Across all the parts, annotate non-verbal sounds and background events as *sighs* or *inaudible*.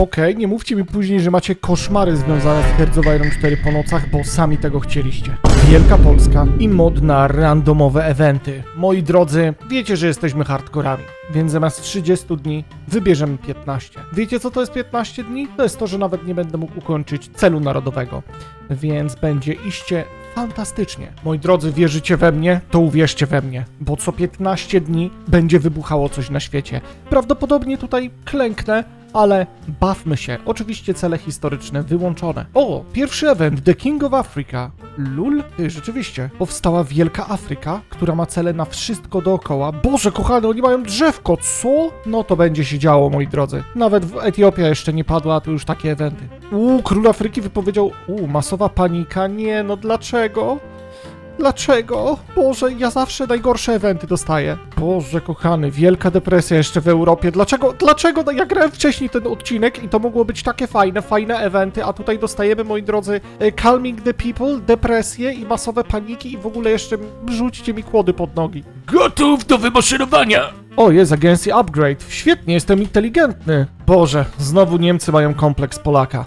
Okej, nie mówcie mi później, że macie koszmary związane z Hearts Iron 4 po nocach, bo sami tego chcieliście. Wielka Polska i mod na randomowe eventy. Moi drodzy, wiecie, że jesteśmy hardkorami, więc zamiast 30 dni wybierzemy 15. Wiecie, co to jest 15 dni? To jest to, że nawet nie będę mógł ukończyć celu narodowego, więc będzie iście fantastycznie. Moi drodzy, wierzycie we mnie? To uwierzcie we mnie, bo co 15 dni będzie wybuchało coś na świecie. Prawdopodobnie tutaj klęknę, ale bawmy się. Oczywiście cele historyczne wyłączone. O, pierwszy event, The King of Africa. Lul? Ty, rzeczywiście. Powstała Wielka Afryka, która ma cele na wszystko dookoła. Boże, kochany, oni mają drzewko, co? No to będzie się działo, moi drodzy. Nawet w Etiopia jeszcze nie padła, a już takie eventy. Uuu, król Afryki wypowiedział, uuu, masowa panika. Nie, no dlaczego? Dlaczego? Boże, ja zawsze najgorsze eventy dostaję. Boże, kochany, wielka depresja jeszcze w Europie. Dlaczego, dlaczego no, ja grałem wcześniej ten odcinek i to mogło być takie fajne, fajne eventy, a tutaj dostajemy, moi drodzy, e, Calming the People, depresję i masowe paniki i w ogóle jeszcze rzućcie mi kłody pod nogi. Gotów do wymaszerowania! O, jest agencji Upgrade. Świetnie, jestem inteligentny. Boże, znowu Niemcy mają kompleks Polaka.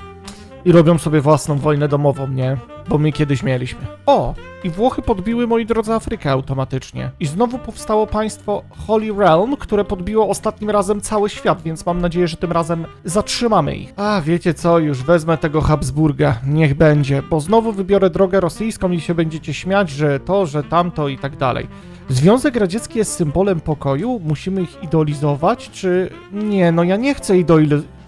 I robią sobie własną wojnę domową, nie? Bo my kiedyś mieliśmy. O, i Włochy podbiły, moi drodzy, Afrykę automatycznie. I znowu powstało państwo Holy Realm, które podbiło ostatnim razem cały świat, więc mam nadzieję, że tym razem zatrzymamy ich. A, wiecie co, już wezmę tego Habsburga. Niech będzie, bo znowu wybiorę drogę rosyjską i się będziecie śmiać, że to, że tamto i tak dalej. Związek Radziecki jest symbolem pokoju? Musimy ich idolizować, czy... Nie, no ja nie chcę idolizować...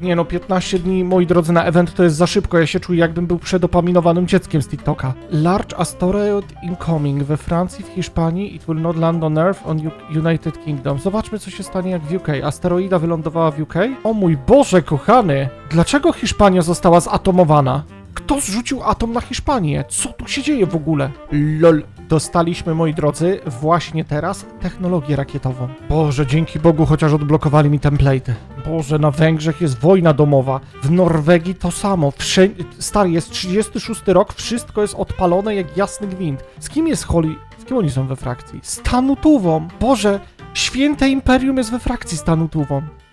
Nie no, 15 dni, moi drodzy, na event to jest za szybko. Ja się czuję, jakbym był przedopaminowanym dzieckiem z TikToka. Large asteroid incoming we Francji, w Hiszpanii. It will not land on Earth on United Kingdom. Zobaczmy, co się stanie jak w UK. Asteroida wylądowała w UK? O mój Boże, kochany! Dlaczego Hiszpania została zatomowana? Kto zrzucił atom na Hiszpanię? Co tu się dzieje w ogóle? LOL. Dostaliśmy, moi drodzy, właśnie teraz technologię rakietową. Boże, dzięki Bogu, chociaż odblokowali mi template'y. Boże, na Węgrzech jest wojna domowa. W Norwegii to samo. Wszędzie... Stary, jest 36 rok, wszystko jest odpalone jak jasny gwint. Z kim jest Holly... Z kim oni są we frakcji? Z! Boże, święte imperium jest we frakcji z.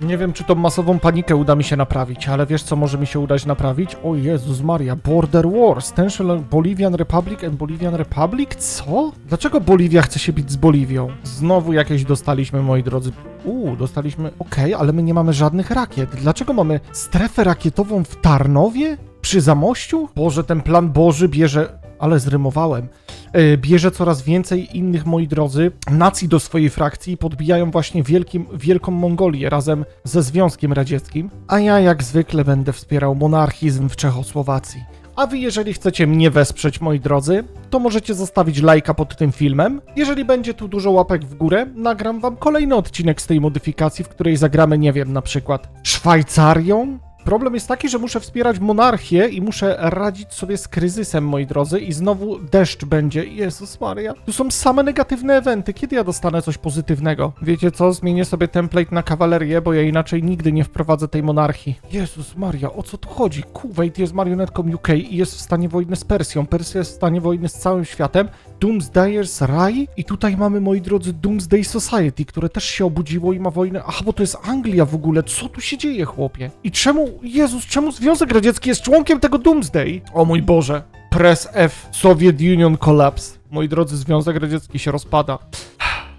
Nie wiem, czy tą masową panikę uda mi się naprawić, ale wiesz, co może mi się udać naprawić? O Jezus Maria, Border Wars, Tension Bolivian Republic and Bolivian Republic? Co? Dlaczego Boliwia chce się bić z Boliwią? Znowu jakieś dostaliśmy, moi drodzy. Uuu, dostaliśmy... Okej, ale my nie mamy żadnych rakiet. Dlaczego mamy strefę rakietową w Tarnowie? Przy Zamościu? Boże, ten plan Boży bierze... Ale zrymowałem. E, bierze coraz więcej innych, moi drodzy, nacji do swojej frakcji i podbijają właśnie wielkim, Wielką Mongolię razem ze Związkiem Radzieckim. A ja jak zwykle będę wspierał monarchizm w Czechosłowacji. A wy, jeżeli chcecie mnie wesprzeć, moi drodzy, to możecie zostawić lajka pod tym filmem. Jeżeli będzie tu dużo łapek w górę, nagram wam kolejny odcinek z tej modyfikacji, w której zagramy, nie wiem, na przykład Szwajcarią, Problem jest taki, że muszę wspierać monarchię i muszę radzić sobie z kryzysem, moi drodzy, i znowu deszcz będzie. Jezus Maria. Tu są same negatywne eventy. Kiedy ja dostanę coś pozytywnego? Wiecie co? Zmienię sobie template na kawalerię, bo ja inaczej nigdy nie wprowadzę tej monarchii. Jezus Maria, o co tu chodzi? Kuwait jest marionetką UK i jest w stanie wojny z Persją. Persja jest w stanie wojny z całym światem. Doomsdayers Raj i tutaj mamy, moi drodzy, Doomsday Society, które też się obudziło i ma wojnę. Aha, bo to jest Anglia w ogóle. Co tu się dzieje, chłopie? I czemu, Jezus, czemu Związek Radziecki jest członkiem tego Doomsday? O mój Boże. Press F. Soviet Union Collapse. Moi drodzy, Związek Radziecki się rozpada.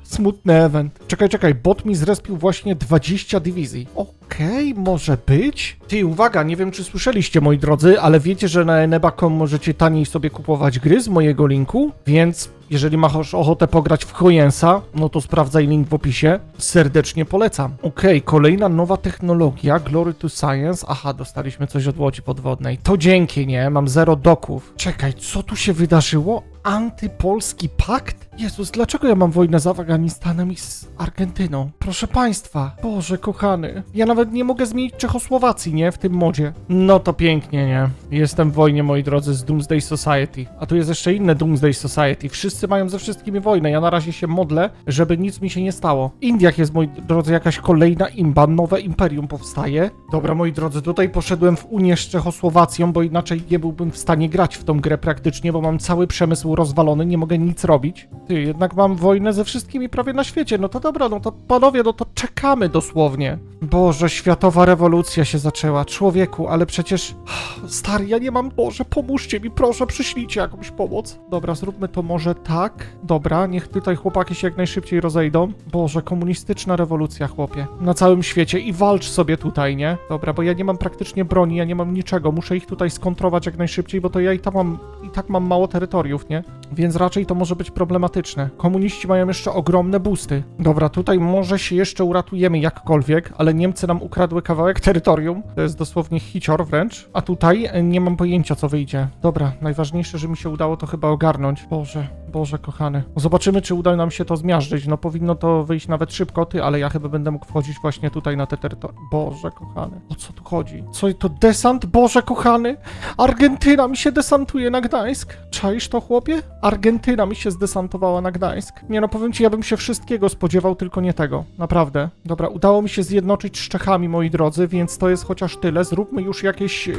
Smutny event. Czekaj, czekaj, bot mi zrespił właśnie 20 dywizji. Okej, może być. Ty, uwaga, nie wiem czy słyszeliście, moi drodzy, ale wiecie, że na eneba.com możecie taniej sobie kupować gry z mojego linku, więc jeżeli masz ochotę pograć w Hoyensa, no to sprawdzaj link w opisie. Serdecznie polecam. Okej, kolejna nowa technologia, Glory to Science. Aha, dostaliśmy coś od łodzi podwodnej. To dzięki, nie? Mam zero doków. Czekaj, co tu się wydarzyło? antypolski pakt? Jezus, dlaczego ja mam wojnę z Afganistanem i z Argentyną? Proszę państwa, Boże kochany, ja nawet nie mogę zmienić Czechosłowacji, nie? W tym modzie. No to pięknie, nie? Jestem w wojnie, moi drodzy, z Doomsday Society. A tu jest jeszcze inne Doomsday Society. Wszyscy mają ze wszystkimi wojnę. Ja na razie się modlę, żeby nic mi się nie stało. W Indiach jest, moi drodzy, jakaś kolejna imba, nowe imperium powstaje. Dobra, moi drodzy, tutaj poszedłem w Unię z Czechosłowacją, bo inaczej nie byłbym w stanie grać w tą grę praktycznie, bo mam cały przemysł rozwalony, nie mogę nic robić. Ty, jednak mam wojnę ze wszystkimi prawie na świecie. No to dobra, no to panowie, no to czekamy dosłownie. Boże, światowa rewolucja się zaczęła. Człowieku, ale przecież... *sighs* Stary, ja nie mam... Boże, pomóżcie mi, proszę, przyślijcie jakąś pomoc. Dobra, zróbmy to może tak. Dobra, niech tutaj chłopaki się jak najszybciej rozejdą. Boże, komunistyczna rewolucja, chłopie. Na całym świecie i walcz sobie tutaj, nie? Dobra, bo ja nie mam praktycznie broni, ja nie mam niczego. Muszę ich tutaj skontrować jak najszybciej, bo to ja i tak mam, i tak mam mało terytoriów, nie? Więc raczej to może być problematyczne. Komuniści mają jeszcze ogromne busty. Dobra, tutaj może się jeszcze uratujemy jakkolwiek, ale Niemcy nam ukradły kawałek terytorium. To jest dosłownie hicior wręcz. A tutaj nie mam pojęcia, co wyjdzie. Dobra, najważniejsze, że mi się udało to chyba ogarnąć. Boże, Boże kochany. Zobaczymy, czy uda nam się to zmiażdżyć. No powinno to wyjść nawet szybko, ty, ale ja chyba będę mógł wchodzić właśnie tutaj na te terytorium. Boże kochany. O co tu chodzi? Co to desant? Boże kochany! Argentyna mi się desantuje na Gdańsk. Czaisz to, chłopie? Argentyna mi się zdesantowała na Gdańsk. Nie no, powiem ci, ja bym się wszystkiego spodziewał, tylko nie tego. Naprawdę. Dobra, udało mi się zjednoczyć z Czechami, moi drodzy, więc to jest chociaż tyle. Zróbmy już jakieś... e,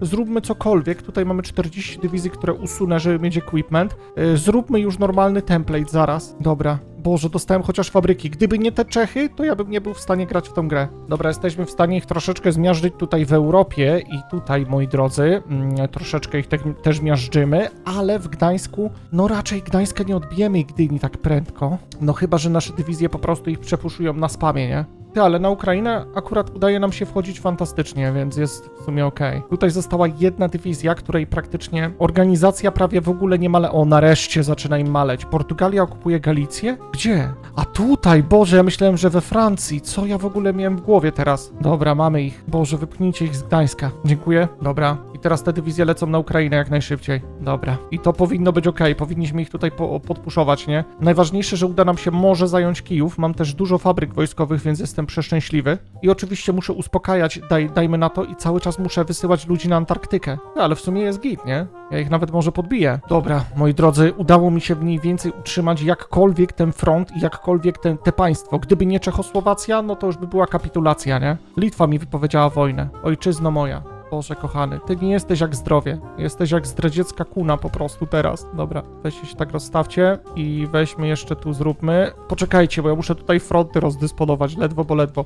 Zróbmy cokolwiek. Tutaj mamy 40 dywizji, które usunę, żeby mieć equipment. E, Zróbmy już normalny template zaraz. Dobra. Boże, dostałem chociaż fabryki. Gdyby nie te Czechy, to ja bym nie był w stanie grać w tą grę. Dobra, jesteśmy w stanie ich troszeczkę zmiażdżyć tutaj w Europie i tutaj, moi drodzy, mm, troszeczkę ich te, też miażdżymy, ale w Gdańsku, no raczej Gdańska nie odbijemy i Gdyni tak prędko. No chyba, że nasze dywizje po prostu ich przepuszują na spamie, nie? Ty, ale na Ukrainę akurat udaje nam się wchodzić fantastycznie, więc jest w sumie okej. Tutaj została jedna dywizja, której praktycznie organizacja prawie w ogóle nie male. O, nareszcie zaczyna im maleć. Portugalia okupuje Galicję? Gdzie? A tutaj, Boże, ja myślałem, że we Francji. Co ja w ogóle miałem w głowie teraz? Dobra, mamy ich. Boże, wypchnijcie ich z Gdańska. Dziękuję. Dobra. I teraz te dywizje lecą na Ukrainę jak najszybciej. Dobra. I to powinno być ok. Powinniśmy ich tutaj po podpuszować, nie? Najważniejsze, że uda nam się może zająć Kijów. Mam też dużo fabryk wojskowych, więc jestem przeszczęśliwy. I oczywiście muszę uspokajać, daj, dajmy na to, i cały czas muszę wysyłać ludzi na Antarktykę. No, ale w sumie jest git, nie? Ja ich nawet może podbiję. Dobra, moi drodzy, udało mi się mniej więcej utrzymać jakkolwiek ten front i jakkolwiek ten, te państwo. Gdyby nie Czechosłowacja, no to już by była kapitulacja, nie? Litwa mi wypowiedziała wojnę. Ojczyzno moja. Boże kochany, ty nie jesteś jak zdrowie. Jesteś jak zdradziecka kuna po prostu teraz. Dobra, weźcie się tak rozstawcie i weźmy jeszcze tu, zróbmy. Poczekajcie, bo ja muszę tutaj fronty rozdysponować, ledwo, bo ledwo.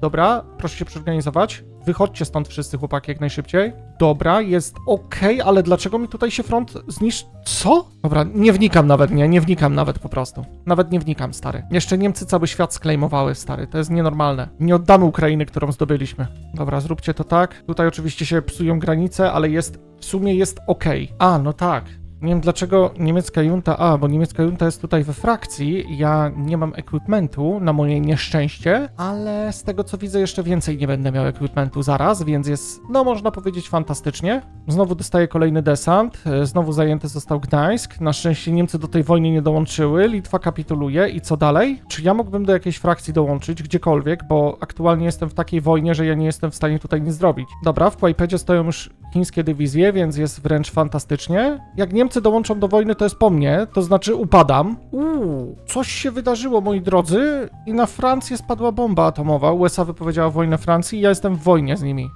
Dobra, proszę się przeorganizować. Wychodźcie stąd wszyscy chłopaki jak najszybciej. Dobra, jest okej, ale dlaczego mi tutaj się front zniszczy? Co? Dobra, nie wnikam nawet, nie, nie wnikam nawet po prostu. Nawet nie wnikam, stary. Jeszcze Niemcy cały świat sklejmowały, stary. To jest nienormalne. Nie oddamy Ukrainy, którą zdobyliśmy. Dobra, zróbcie to tak. Tutaj oczywiście się psują granice, ale jest, w sumie jest okej. A, no tak. Nie wiem dlaczego niemiecka junta, a bo niemiecka junta jest tutaj we frakcji, ja nie mam equipmentu na moje nieszczęście, ale z tego co widzę jeszcze więcej nie będę miał equipmentu zaraz, więc jest, no można powiedzieć fantastycznie. Znowu dostaję kolejny desant, e, znowu zajęty został Gdańsk, na szczęście Niemcy do tej wojny nie dołączyły, Litwa kapituluje i co dalej? Czy ja mógłbym do jakiejś frakcji dołączyć, gdziekolwiek, bo aktualnie jestem w takiej wojnie, że ja nie jestem w stanie tutaj nic zrobić. Dobra, w Kłajpedzie stoją już chińskie dywizje, więc jest wręcz fantastycznie. Jak Niemcy dołączą do wojny, to jest po mnie, to znaczy upadam. Uuu, coś się wydarzyło, moi drodzy, i na Francję spadła bomba atomowa. USA wypowiedziała wojnę Francji i ja jestem w wojnie z nimi.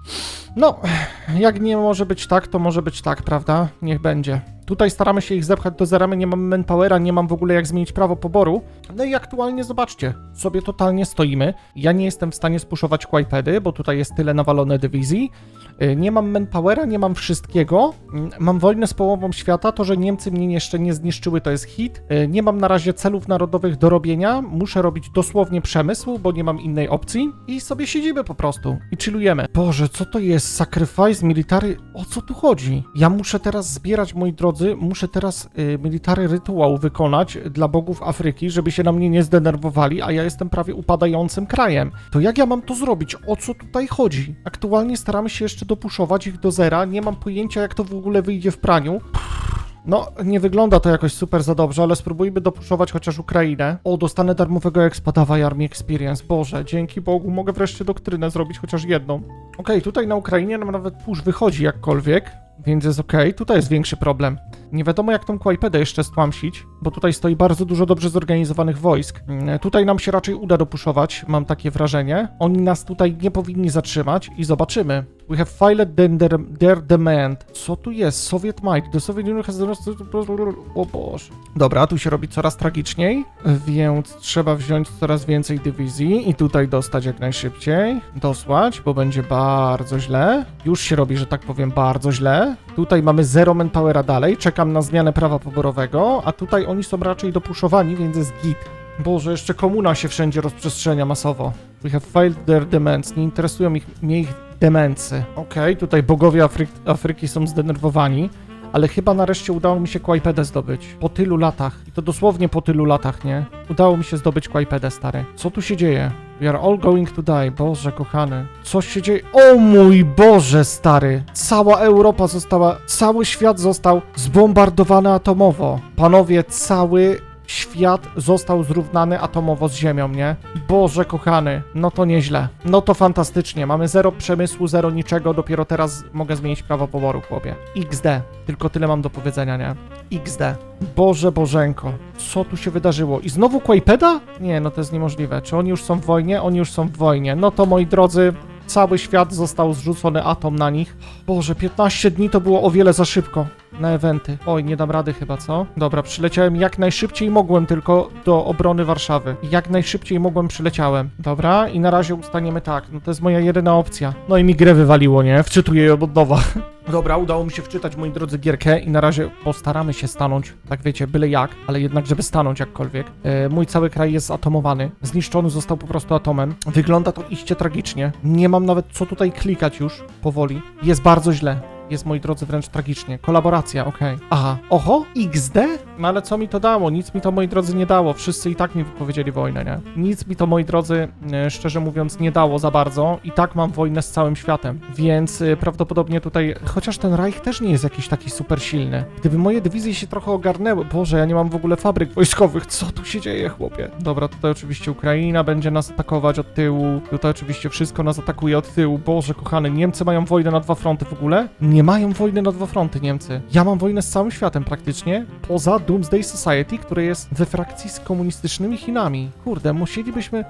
No, jak nie może być tak, to może być tak, prawda? Niech będzie. Tutaj staramy się ich zepchać do zera, my nie mam manpowera, nie mam w ogóle jak zmienić prawo poboru. No i aktualnie zobaczcie, sobie totalnie stoimy. Ja nie jestem w stanie spuszować Quipedy, bo tutaj jest tyle nawalone dywizji. Y, Nie mam manpowera, nie mam wszystkiego. Mm, Mam wojnę z połową świata, to, że Niemcy mnie jeszcze nie zniszczyły, to jest hit. Y, Nie mam na razie celów narodowych do robienia, muszę robić dosłownie przemysł, bo nie mam innej opcji. I sobie siedzimy po prostu i chillujemy. Boże, co to jest? Sacrifice military? O co tu chodzi? Ja muszę teraz zbierać, moi drodzy, muszę teraz y, military rytuał wykonać dla bogów Afryki, żeby się na mnie nie zdenerwowali, a ja jestem prawie upadającym krajem. To jak ja mam to zrobić? O co tutaj chodzi? Aktualnie staramy się jeszcze dopuszować ich do zera, nie mam pojęcia jak to w ogóle wyjdzie w praniu. No, nie wygląda to jakoś super za dobrze, ale spróbujmy dopuszować chociaż Ukrainę. O, dostanę darmowego expa, dawaj Army Experience. Boże, dzięki Bogu, mogę wreszcie doktrynę zrobić chociaż jedną. Okej, tutaj na Ukrainie nam nawet push wychodzi jakkolwiek, więc jest okej. Tutaj jest większy problem. Nie wiadomo jak tą Kłajpedę jeszcze stłamsić, bo tutaj stoi bardzo dużo dobrze zorganizowanych wojsk. Mm, Tutaj nam się raczej uda dopuszować, mam takie wrażenie. Oni nas tutaj nie powinni zatrzymać i zobaczymy. We have filed their, their demand. Co tu jest? Soviet might. The Soviet Union has... O Boże. Dobra, tu się robi coraz tragiczniej, więc trzeba wziąć coraz więcej dywizji i tutaj dostać jak najszybciej. Dosłać, bo będzie bardzo źle. Już się robi, że tak powiem, bardzo źle. Tutaj mamy zero manpowera dalej, czekam na zmianę prawa poborowego, a tutaj oni są raczej dopuszowani, więc jest git. Boże, jeszcze komuna się wszędzie rozprzestrzenia masowo. We have filed their demands. Nie interesują ich, mnie ich demency. Okej, tutaj bogowie Afryk Afryki są zdenerwowani, ale chyba nareszcie udało mi się Kłajpedę zdobyć. Po tylu latach. I to dosłownie po tylu latach, nie? Udało mi się zdobyć Kłajpedę, stary. Co tu się dzieje? We are all going to die. Boże, kochany. Co się dzieje? O mój Boże, stary. Cała Europa została, cały świat został zbombardowany atomowo. Panowie, cały świat został zrównany atomowo z Ziemią, nie? Boże kochany, no to nieźle. No to fantastycznie. Mamy zero przemysłu, zero niczego, dopiero teraz mogę zmienić prawo poboru, chłopie. XD. Tylko tyle mam do powiedzenia, nie? XD. Boże Bożenko, co tu się wydarzyło? I znowu Quaypeda? Nie, no to jest niemożliwe. Czy oni już są w wojnie? Oni już są w wojnie. No to moi drodzy, cały świat został zrzucony atom na nich. Boże, 15 dni to było o wiele za szybko na eventy. Oj, nie dam rady chyba, co? Dobra, przyleciałem jak najszybciej mogłem tylko do obrony Warszawy. Jak najszybciej mogłem przyleciałem. Dobra, i na razie ustaniemy tak. No to jest moja jedyna opcja. No i mi grę wywaliło, nie? Wczytuję ją od nowa. *laughs* Dobra, udało mi się wczytać, moi drodzy, gierkę i na razie postaramy się stanąć, tak wiecie, byle jak, ale jednak, żeby stanąć jakkolwiek. E, mój cały kraj jest atomowany, zniszczony został po prostu atomem. Wygląda to iście tragicznie. Nie mam nawet co tutaj klikać już, powoli. Jest bardzo źle. Jest, moi drodzy, wręcz tragicznie. Kolaboracja, okej. Aha. Oho, XD? No ale co mi to dało? Nic mi to, moi drodzy, nie dało. Wszyscy i tak mi wypowiedzieli wojnę, nie? Nic mi to, moi drodzy, e, szczerze mówiąc, nie dało za bardzo. I tak mam wojnę z całym światem. Więc e, prawdopodobnie tutaj, chociaż ten Reich też nie jest jakiś taki super silny. Gdyby moje dywizje się trochę ogarnęły, Boże, ja nie mam w ogóle fabryk wojskowych. Co tu się dzieje, chłopie? Dobra, tutaj oczywiście Ukraina będzie nas atakować od tyłu. Tutaj oczywiście wszystko nas atakuje od tyłu. Boże, kochany, Niemcy mają wojnę na dwa fronty w ogóle? Nie mają wojny na dwa fronty, Niemcy. Ja mam wojnę z całym światem praktycznie, poza Doomsday Society, które jest we frakcji z komunistycznymi Chinami. Kurde, musielibyśmy...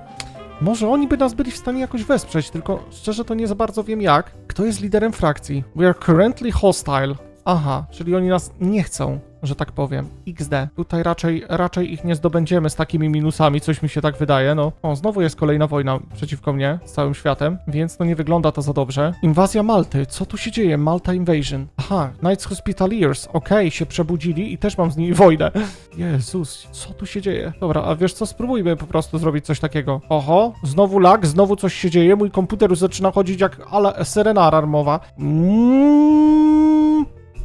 Może oni by nas byli w stanie jakoś wesprzeć, tylko szczerze to nie za bardzo wiem jak. Kto jest liderem frakcji? We are currently hostile. Aha, czyli oni nas nie chcą, że tak powiem. XD. Tutaj raczej, raczej ich nie zdobędziemy z takimi minusami, coś mi się tak wydaje, no. O, znowu jest kolejna wojna przeciwko mnie, z całym światem, więc no nie wygląda to za dobrze. Inwazja Malty, co tu się dzieje? Malta Invasion. Aha, Knights Hospitaliers, okej, się przebudzili i też mam z nimi wojnę. *laughs* Jezus, co tu się dzieje? Dobra, a wiesz co, spróbujmy po prostu zrobić coś takiego. Oho, znowu lag, znowu coś się dzieje, mój komputer już zaczyna chodzić jak ala syrena alarmowa. Mm.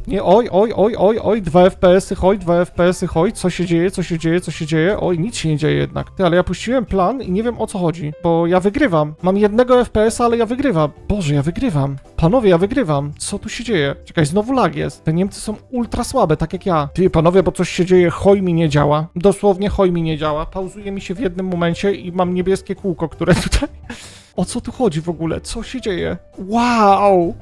Nie, oj, oj, oj, oj, oj, dwa FPS-y, hoj, dwa FPS-y, hoj, co się dzieje, co się dzieje, co się dzieje? Oj, nic się nie dzieje jednak. Ty, ale ja puściłem plan i nie wiem o co chodzi, bo ja wygrywam. Mam jednego FPS-a, ale ja wygrywam. Boże, ja wygrywam. Panowie, ja wygrywam. Co tu się dzieje? Czekaj, znowu lag jest. Te Niemcy są ultra słabe, tak jak ja. Ty, panowie, bo coś się dzieje, hoj mi nie działa. Dosłownie hoj mi nie działa. Pauzuje mi się w jednym momencie i mam niebieskie kółko, które *laughs* tutaj... O co tu chodzi w ogóle? Co się dzieje? Wow!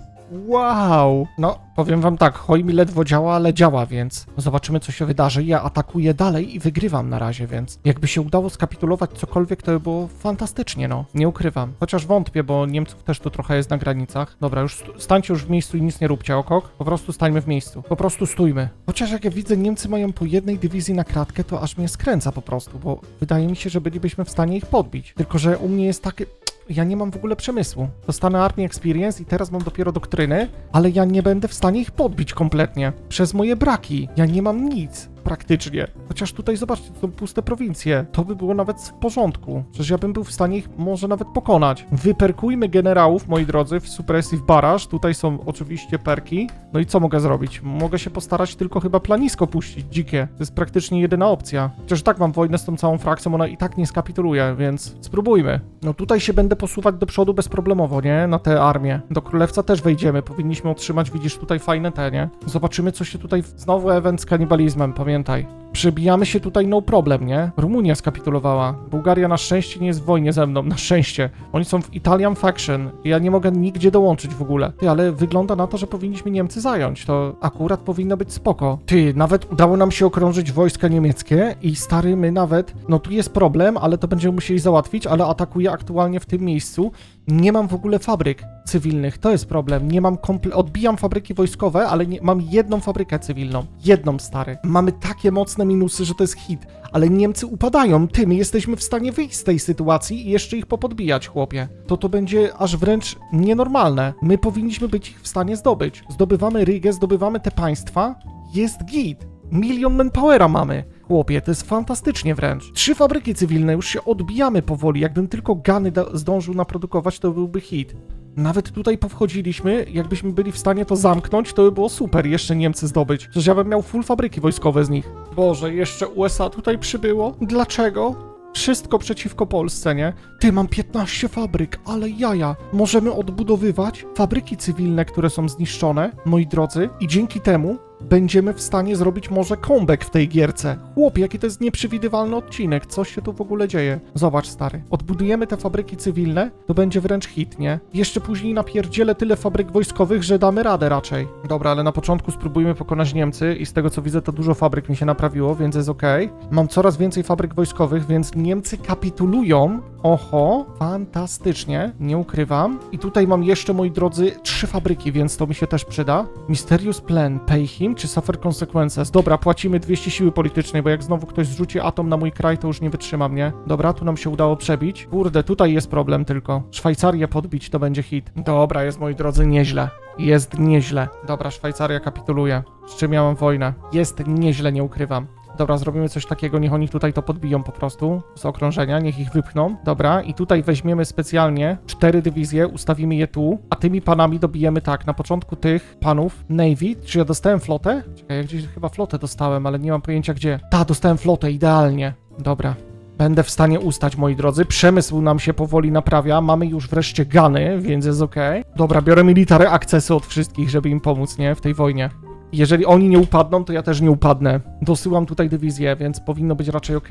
Wow! No, powiem wam tak, hoj mi ledwo działa, ale działa, więc zobaczymy, co się wydarzy. Ja atakuję dalej i wygrywam na razie, więc jakby się udało skapitulować cokolwiek, to by było fantastycznie, no. Nie ukrywam. Chociaż wątpię, bo Niemców też tu trochę jest na granicach. Dobra, już stańcie już w miejscu i nic nie róbcie, okok. Po prostu stańmy w miejscu. Po prostu stójmy. Chociaż jak ja widzę, Niemcy mają po jednej dywizji na kratkę, to aż mnie skręca po prostu, bo wydaje mi się, że bylibyśmy w stanie ich podbić. Tylko, że u mnie jest takie ja nie mam w ogóle przemysłu. Dostanę Army Experience i teraz mam dopiero doktryny, ale ja nie będę w stanie ich podbić kompletnie. Przez moje braki. Ja nie mam nic. Praktycznie. Chociaż tutaj zobaczcie, to są puste prowincje. To by było nawet w porządku. Przecież ja bym był w stanie ich może nawet pokonać. Wyperkujmy generałów, moi drodzy, w Suppressive Barrage. Tutaj są oczywiście perki. No i co mogę zrobić? Mogę się postarać tylko chyba planisko puścić, dzikie. To jest praktycznie jedyna opcja. Chociaż tak mam wojnę z tą całą frakcją, ona i tak nie skapituluje, więc spróbujmy. No tutaj się będę posuwać do przodu bezproblemowo, nie? Na tę armię. Do królewca też wejdziemy. Powinniśmy otrzymać, widzisz, tutaj fajne te, nie? Zobaczymy, co się tutaj... Znowu event z kanibalizmem, pamiętaj pamiętaj. Przebijamy się tutaj no problem, nie? Rumunia skapitulowała. Bułgaria na szczęście nie jest w wojnie ze mną, *laughs* na szczęście. Oni są w Italian Faction. Ja nie mogę nigdzie dołączyć w ogóle. Ty, ale wygląda na to, że powinniśmy Niemcy zająć. To akurat powinno być spoko. Ty, nawet udało nam się okrążyć wojska niemieckie i stary, my nawet... No tu jest problem, ale to będziemy musieli załatwić, ale atakuje aktualnie w tym miejscu. Nie mam w ogóle fabryk cywilnych, to jest problem. Nie mam komple- odbijam fabryki wojskowe, ale nie, mam jedną fabrykę cywilną. Jedną, stary. Mamy takie mocne minusy, że to jest hit. Ale Niemcy upadają. Ty, my jesteśmy w stanie wyjść z tej sytuacji i jeszcze ich popodbijać, chłopie. To to będzie aż wręcz nienormalne. My powinniśmy być ich w stanie zdobyć. Zdobywamy Rygę, zdobywamy te państwa. Jest git. Milion manpowera mamy. Chłopie, to jest fantastycznie wręcz. Trzy fabryki cywilne, już się odbijamy powoli. Jakbym tylko gany zdążył naprodukować, to byłby hit. Nawet tutaj powchodziliśmy, jakbyśmy byli w stanie to zamknąć, to by było super, jeszcze Niemcy zdobyć. Przecież ja bym miał full fabryki wojskowe z nich. Boże, jeszcze USA tutaj przybyło? Dlaczego? Wszystko przeciwko Polsce, nie? Ty, mam 15 fabryk, ale jaja. Możemy odbudowywać fabryki cywilne, które są zniszczone, moi drodzy, i dzięki temu będziemy w stanie zrobić może comeback w tej gierce. Chłop, jaki to jest nieprzewidywalny odcinek, co się tu w ogóle dzieje? Zobacz, stary. Odbudujemy te fabryki cywilne, to będzie wręcz hit, nie? Jeszcze później napierdzielę tyle fabryk wojskowych, że damy radę raczej. Dobra, ale na początku spróbujmy pokonać Niemcy i z tego co widzę, to dużo fabryk mi się naprawiło, więc jest okej. Mam coraz więcej fabryk wojskowych, więc Niemcy kapitulują. Oho, fantastycznie, nie ukrywam. I tutaj mam jeszcze, moi drodzy, trzy fabryki, więc to mi się też przyda. Mysterious Plan, pay him czy suffer consequences? Dobra, płacimy 200 siły politycznej, bo jak znowu ktoś zrzuci atom na mój kraj, to już nie wytrzymam, nie? Dobra, tu nam się udało przebić. Kurde, tutaj jest problem tylko. Szwajcarię podbić to będzie hit. Dobra, jest, moi drodzy, nieźle. Jest nieźle. Dobra, Szwajcaria kapituluje. Z czym miałem wojnę? Jest nieźle, nie ukrywam. Dobra, zrobimy coś takiego, niech oni tutaj to podbiją po prostu z okrążenia, niech ich wypchną. Dobra, i tutaj weźmiemy specjalnie cztery dywizje, ustawimy je tu, a tymi panami dobijemy tak, na początku tych panów Navy, czy ja dostałem flotę? Czekaj, ja gdzieś chyba flotę dostałem, ale nie mam pojęcia gdzie. Ta, dostałem flotę, idealnie. Dobra. Będę w stanie ustać, moi drodzy. Przemysł nam się powoli naprawia. Mamy już wreszcie gany, więc jest okej. Dobra, biorę military akcesy od wszystkich, żeby im pomóc, nie? W tej wojnie. Jeżeli oni nie upadną, to ja też nie upadnę. Dosyłam tutaj dywizję, więc powinno być raczej ok.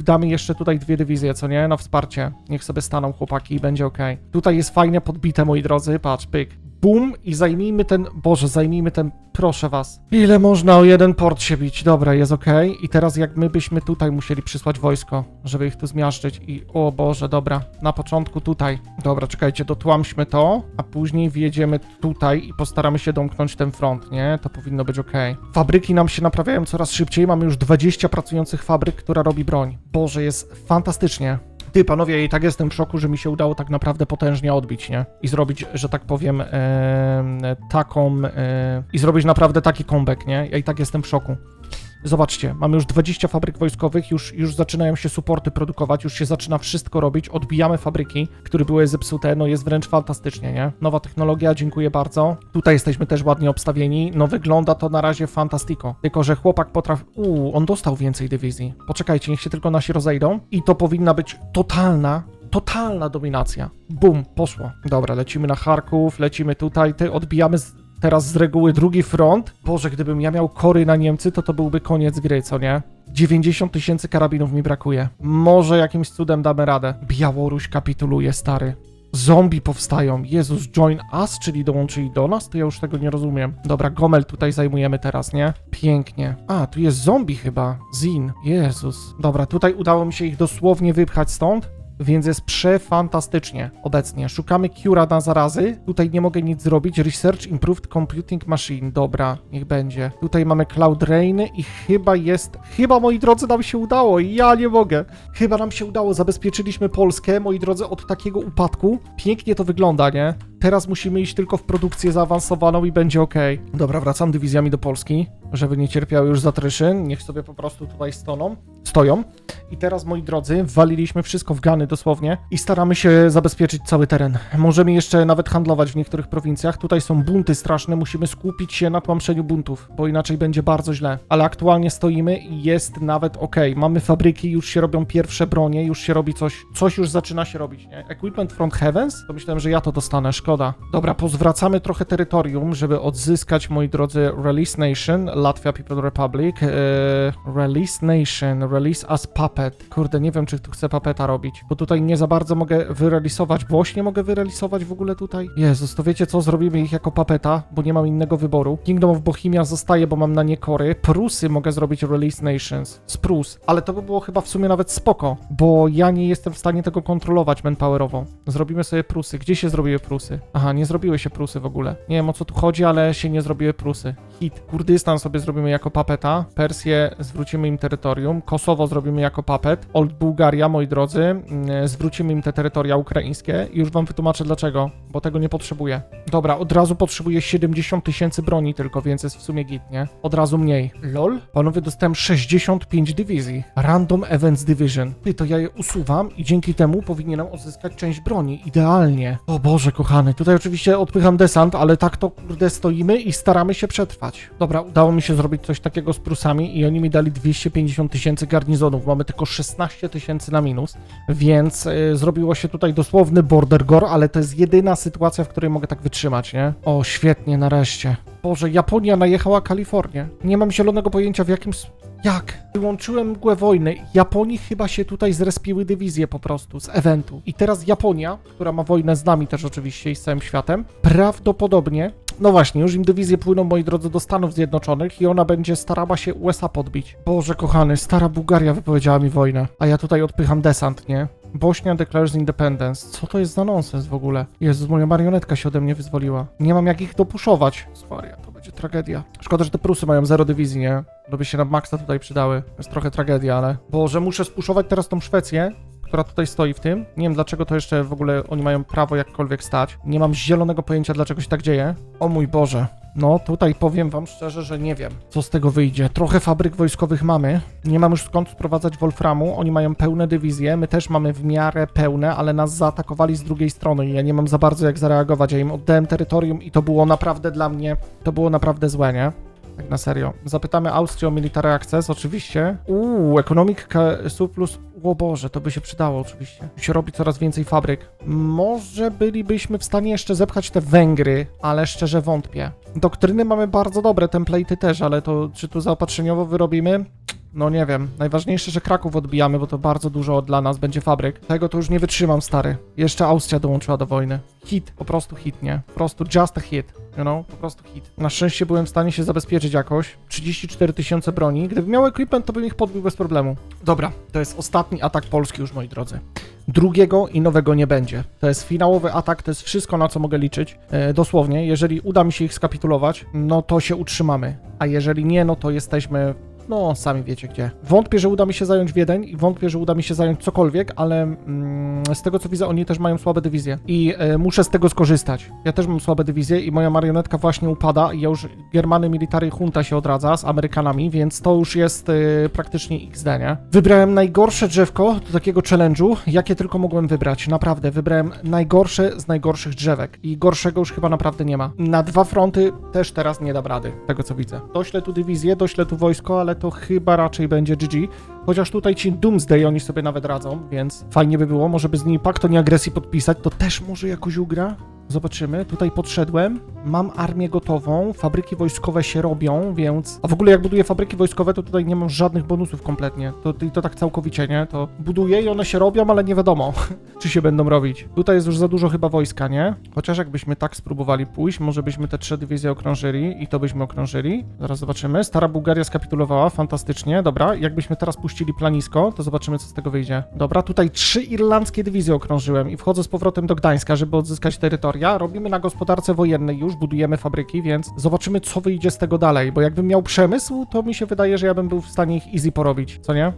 Damy jeszcze tutaj dwie dywizje, co nie? Na wsparcie. Niech sobie staną chłopaki i będzie ok. Tutaj jest fajnie podbite, moi drodzy. Patrz, pyk. Bum i zajmijmy ten... Boże, zajmijmy ten... Proszę was. Ile można o jeden port się bić? Dobra, jest ok. I teraz jak my byśmy tutaj musieli przysłać wojsko, żeby ich tu zmiażdżyć i... O Boże, dobra. Na początku tutaj. Dobra, czekajcie, dotłamśmy to, a później wjedziemy tutaj i postaramy się domknąć ten front, nie? To powinno być ok. Fabryki nam się naprawiają coraz szybciej. Mamy już 20 pracujących fabryk, która robi broń. Boże, jest fantastycznie. Ty, panowie, ja i tak jestem w szoku, że mi się udało tak naprawdę potężnie odbić, nie? I zrobić, że tak powiem, em, taką... E, I zrobić naprawdę taki comeback, nie? Ja i tak jestem w szoku. Zobaczcie, mamy już 20 fabryk wojskowych, już, już zaczynają się suporty produkować, już się zaczyna wszystko robić, odbijamy fabryki, które były zepsute, no jest wręcz fantastycznie, nie? Nowa technologia, dziękuję bardzo. Tutaj jesteśmy też ładnie obstawieni, no wygląda to na razie fantastico. Tylko, że chłopak potrafi... Uuu, on dostał więcej dywizji. Poczekajcie, niech się tylko nasi rozejdą i to powinna być totalna, totalna dominacja. Bum, poszło. Dobra, lecimy na Charków, lecimy tutaj, ty odbijamy teraz z reguły drugi front. Boże, gdybym ja miał kory na Niemcy, to to byłby koniec gry, co nie? 90 tysięcy karabinów mi brakuje. Może jakimś cudem damy radę. Białoruś kapituluje, stary. Zombie powstają. Jezus, join us, czyli dołączyli do nas? To ja już tego nie rozumiem. Dobra, Gomel tutaj zajmujemy teraz, nie? Pięknie. A, tu jest zombie chyba. Zin. Jezus. Dobra, tutaj udało mi się ich dosłownie wypchać stąd. Więc jest przefantastycznie obecnie. Szukamy cura na zarazy, tutaj nie mogę nic zrobić, Research Improved Computing Machine, dobra, niech będzie. Tutaj mamy Cloud Rain i chyba jest, chyba moi drodzy nam się udało, ja nie mogę. Chyba nam się udało, zabezpieczyliśmy Polskę, moi drodzy, od takiego upadku. Pięknie to wygląda, nie? Teraz musimy iść tylko w produkcję zaawansowaną i będzie ok. Dobra, wracam dywizjami do Polski, żeby nie cierpiały już zatryszyn. Niech sobie po prostu tutaj stoną, stoją. I teraz, moi drodzy, waliliśmy wszystko w gany dosłownie i staramy się zabezpieczyć cały teren. Możemy jeszcze nawet handlować w niektórych prowincjach. Tutaj są bunty straszne, musimy skupić się na tłamszeniu buntów, bo inaczej będzie bardzo źle. Ale aktualnie stoimy i jest nawet ok. Mamy fabryki, już się robią pierwsze bronie, już się robi coś, coś już zaczyna się robić, nie? Equipment from Heavens? To myślałem, że ja to dostanę, szkoda. Dobra, pozwracamy trochę terytorium, żeby odzyskać, moi drodzy, Release Nation, Latvia People Republic, eee, Release Nation, Release as Puppet. Kurde, nie wiem, czy tu chcę Puppeta robić, bo tutaj nie za bardzo mogę wyrelisować. Boś nie mogę wyrelisować w ogóle tutaj? Jezus, to wiecie co? Zrobimy ich jako Puppeta, bo nie mam innego wyboru. Kingdom of Bohemia zostaje, bo mam na nie kory. Prusy mogę zrobić Release Nations z Prus, ale to by było chyba w sumie nawet spoko, bo ja nie jestem w stanie tego kontrolować manpowerowo. Zrobimy sobie Prusy. Gdzie się zrobiły Prusy? Aha, nie zrobiły się Prusy w ogóle. Nie wiem o co tu chodzi, ale się nie zrobiły Prusy. Hit. Kurdystan sobie zrobimy jako papeta, Persję zwrócimy im terytorium, Kosowo zrobimy jako papet, Old Bułgaria, moi drodzy, mm, zwrócimy im te terytoria ukraińskie i już wam wytłumaczę dlaczego, bo tego nie potrzebuję. Dobra, od razu potrzebuję 70 tysięcy broni tylko, więc jest w sumie git, nie? Od razu mniej. LOL? Panowie, dostałem 65 dywizji. Random Events Division. Ty, to ja je usuwam i dzięki temu powinienem odzyskać część broni. Idealnie. O Boże, kochany. Tutaj oczywiście odpycham desant, ale tak to, kurde, stoimy i staramy się przetrwać. Dobra, udało mi się zrobić coś takiego z Prusami i oni mi dali 250 tysięcy garnizonów. Mamy tylko 16 tysięcy na minus, więc y, zrobiło się tutaj dosłowny border gore, ale to jest jedyna sytuacja, w której mogę tak wytrzymać, nie? O, świetnie, nareszcie. Boże, Japonia najechała Kalifornię. Nie mam zielonego pojęcia w jakim... Jak? Wyłączyłem mgłę wojny. Japonii chyba się tutaj zrespiły dywizje po prostu z eventu. I teraz Japonia, która ma wojnę z nami też oczywiście i z całym światem, prawdopodobnie no właśnie, już im dywizje płyną, moi drodzy, do Stanów Zjednoczonych i ona będzie starała się USA podbić. Boże kochany, stara Bułgaria wypowiedziała mi wojnę, a ja tutaj odpycham desant, nie? Bośnia declares independence. Co to jest za nonsens w ogóle? Jezus, moja marionetka się ode mnie wyzwoliła. Nie mam jak ich dopuszować. Swaria, to będzie tragedia. Szkoda, że te Prusy mają zero dywizji, nie? To by się na maksa tutaj przydały. Jest trochę tragedia, ale... Boże, muszę spuszować teraz tą Szwecję, która tutaj stoi w tym. Nie wiem dlaczego to jeszcze w ogóle oni mają prawo jakkolwiek stać. Nie mam zielonego pojęcia dlaczego się tak dzieje. O mój Boże. No tutaj powiem wam szczerze, że nie wiem, co z tego wyjdzie. Trochę fabryk wojskowych mamy. Nie mam już skąd sprowadzać Wolframu. Oni mają pełne dywizje. My też mamy w miarę pełne, ale nas zaatakowali z drugiej strony i ja nie mam za bardzo jak zareagować. Ja im oddałem terytorium i to było naprawdę dla mnie, to było naprawdę złe, nie? Tak na serio. Zapytamy Austrię o military access, oczywiście. Uuu, economic surplus. O Boże, to by się przydało oczywiście. Się robi coraz więcej fabryk. Może bylibyśmy w stanie jeszcze zepchać te Węgry, ale szczerze wątpię. Doktryny mamy bardzo dobre, template'y też, ale to czy tu zaopatrzeniowo wyrobimy? No nie wiem. Najważniejsze, że Kraków odbijamy, bo to bardzo dużo dla nas będzie fabryk. Tego to już nie wytrzymam, stary. Jeszcze Austria dołączyła do wojny. Hit, po prostu hit, nie? Po prostu just a hit, you know? Po prostu hit. Na szczęście byłem w stanie się zabezpieczyć jakoś. 34 tysiące broni. Gdybym miał equipment, to bym ich podbił bez problemu. Dobra, to jest ostatni atak Polski już, moi drodzy. Drugiego i nowego nie będzie. To jest finałowy atak, to jest wszystko, na co mogę liczyć. E, dosłownie, jeżeli uda mi się ich skapitulować, no to się utrzymamy. A jeżeli nie, no to jesteśmy no, sami wiecie gdzie. Wątpię, że uda mi się zająć Wiedeń i wątpię, że uda mi się zająć cokolwiek, ale mm, z tego co widzę, oni też mają słabe dywizje i e, muszę z tego skorzystać. Ja też mam słabe dywizje i moja marionetka właśnie upada i ja już Germany Military Junta się odradza z Amerykanami, więc to już jest e, praktycznie XD, nie? Wybrałem najgorsze drzewko do takiego challenge'u, jakie tylko mogłem wybrać. Naprawdę, wybrałem najgorsze z najgorszych drzewek i gorszego już chyba naprawdę nie ma. Na dwa fronty też teraz nie dam rady, tego co widzę. Doślę tu dywizję, doślę tu wojsko, ale to chyba raczej będzie GG. Chociaż tutaj ci Doomsday oni sobie nawet radzą, więc fajnie by było, może by z nimi pakt o nieagresji podpisać, to też może jakoś ugra. Zobaczymy. Tutaj podszedłem. Mam armię gotową. Fabryki wojskowe się robią, więc... A w ogóle jak buduję fabryki wojskowe, to tutaj nie mam żadnych bonusów kompletnie. To, i to tak całkowicie, nie? To buduję i one się robią, ale nie wiadomo, *laughs* czy się będą robić. Tutaj jest już za dużo chyba wojska, nie? Chociaż jakbyśmy tak spróbowali pójść, może byśmy te trzy dywizje okrążyli i to byśmy okrążyli. Zaraz zobaczymy. Stara Bułgaria skapitulowała, fantastycznie. Dobra, jakbyśmy teraz puścili planisko, to zobaczymy, co z tego wyjdzie. Dobra, tutaj trzy irlandzkie dywizje okrążyłem i wchodzę z powrotem do Gdańska, żeby odzyskać terytoria. Robimy na gospodarce wojennej już, budujemy fabryki, więc zobaczymy, co wyjdzie z tego dalej, bo jakbym miał przemysł, to mi się wydaje, że ja bym był w stanie ich easy porobić, co nie?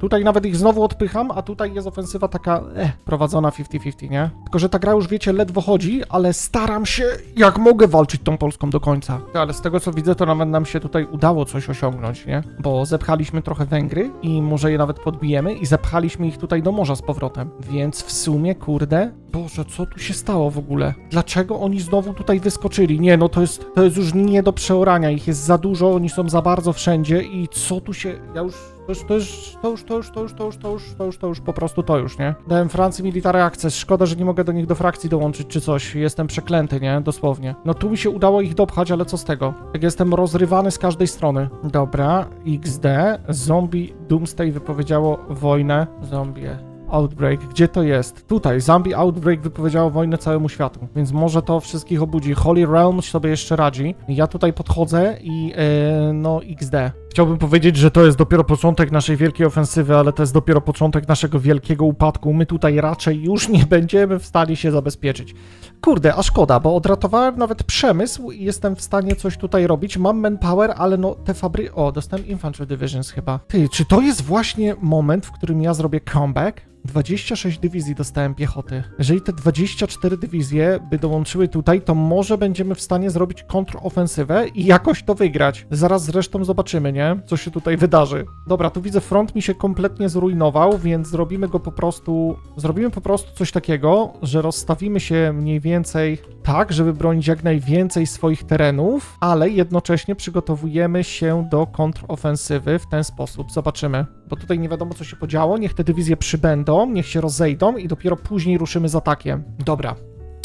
Tutaj nawet ich znowu odpycham, a tutaj jest ofensywa taka eh, prowadzona 50-50, nie? Tylko, że ta gra już wiecie, ledwo chodzi, ale staram się jak mogę walczyć tą Polską do końca. Ale z tego co widzę, to nawet nam się tutaj udało coś osiągnąć, nie? Bo zepchaliśmy trochę Węgry i może je nawet podbijemy i zepchaliśmy ich tutaj do morza z powrotem. Więc w sumie, kurde, Boże, co tu się stało w ogóle? Dlaczego oni znowu tutaj wyskoczyli? Nie, no to jest, to jest już nie do przeorania, ich jest za dużo, oni są za bardzo wszędzie i co tu się... Ja już już, to już, to już, to już, to już, to już, to już, to już, to już, po prostu to już, nie? Dałem Francji military access, szkoda, że nie mogę do nich do frakcji dołączyć czy coś, jestem przeklęty, nie? Dosłownie. No tu mi się udało ich dopchać, ale co z tego? Jak jestem rozrywany z każdej strony. Dobra, XD, zombie Doomsday wypowiedziało wojnę, zombie Outbreak, gdzie to jest? Tutaj, Zombie Outbreak wypowiedziało wojnę całemu światu, więc może to wszystkich obudzi. Holy Realm sobie jeszcze radzi. Ja tutaj podchodzę i e, no XD. Chciałbym powiedzieć, że to jest dopiero początek naszej wielkiej ofensywy, ale to jest dopiero początek naszego wielkiego upadku. My tutaj raczej już nie będziemy w stanie się zabezpieczyć. Kurde, a szkoda, bo odratowałem nawet przemysł i jestem w stanie coś tutaj robić. Mam manpower, ale no te fabry... O, dostałem Infantry Divisions chyba. Ty, czy to jest właśnie moment, w którym ja zrobię comeback? 26 dywizji dostałem piechoty. Jeżeli te 24 dywizje by dołączyły tutaj, to może będziemy w stanie zrobić kontrofensywę i jakoś to wygrać. Zaraz zresztą zobaczymy, nie? Co się tutaj wydarzy. Dobra, tu widzę front mi się kompletnie zrujnował, więc zrobimy go po prostu... Zrobimy po prostu coś takiego, że rozstawimy się mniej więcej tak, żeby bronić jak najwięcej swoich terenów, ale jednocześnie przygotowujemy się do kontrofensywy w ten sposób. Zobaczymy. Bo tutaj nie wiadomo, co się podziało. Niech te dywizje przybędą, niech się rozejdą i dopiero później ruszymy z atakiem. Dobra.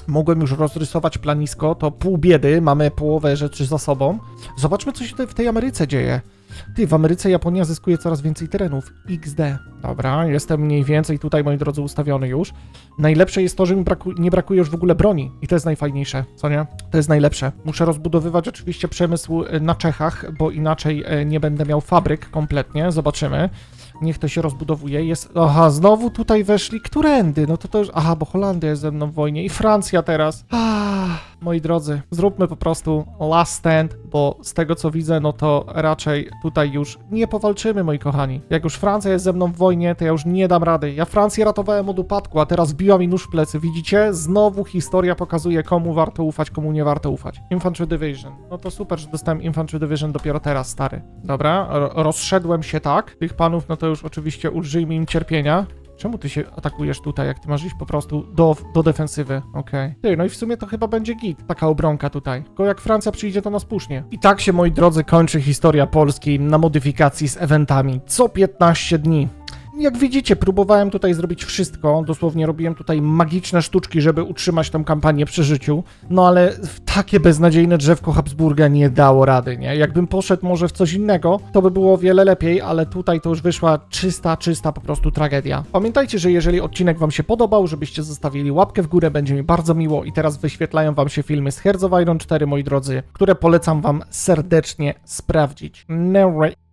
Mogłem już rozrysować planisko, to pół biedy, mamy połowę rzeczy za sobą. Zobaczmy, co się tutaj w tej Ameryce dzieje. Ty, w Ameryce Japonia zyskuje coraz więcej terenów. XD. Dobra, jestem mniej więcej tutaj, moi drodzy, ustawiony już. Najlepsze jest to, że mi braku nie brakuje już w ogóle broni. I to jest najfajniejsze, co nie? To jest najlepsze. Muszę rozbudowywać oczywiście przemysł y, na Czechach, bo inaczej y, nie będę miał fabryk kompletnie. Zobaczymy. Niech to się rozbudowuje. Jest. Aha, znowu tutaj weszli. Którędy? No to to już. Aha, bo Holandia jest ze mną w wojnie i Francja teraz. Ah, moi drodzy, zróbmy po prostu last stand, bo z tego co widzę, no to raczej tutaj już nie powalczymy, moi kochani. Jak już Francja jest ze mną w wojnie, to ja już nie dam rady. Ja Francję ratowałem od upadku, a teraz biła mi nóż w plecy. Widzicie? Znowu historia pokazuje, komu warto ufać, komu nie warto ufać. Infantry Division. No to super, że dostałem Infantry Division dopiero teraz, stary. Dobra, ro- rozszedłem się tak. Tych panów, no to już oczywiście ulżyjmy im cierpienia. Czemu ty się atakujesz tutaj, jak ty masz iść po prostu do, do defensywy? Okej. Ty, no i w sumie to chyba będzie git, taka obronka tutaj. Tylko jak Francja przyjdzie, to nas pusznie. I tak się, moi drodzy, kończy historia Polski na modyfikacji z eventami. Co 15 dni. Jak widzicie, próbowałem tutaj zrobić wszystko. Dosłownie robiłem tutaj magiczne sztuczki, żeby utrzymać tą kampanię przy życiu. No ale takie beznadziejne drzewko Habsburga nie dało rady, nie? Jakbym poszedł może w coś innego, to by było wiele lepiej, ale tutaj to już wyszła czysta, czysta po prostu tragedia. Pamiętajcie, że jeżeli odcinek wam się podobał, żebyście zostawili łapkę w górę, będzie mi bardzo miło i teraz wyświetlają wam się filmy z Hearts Iron 4, moi drodzy, które polecam wam serdecznie sprawdzić. No.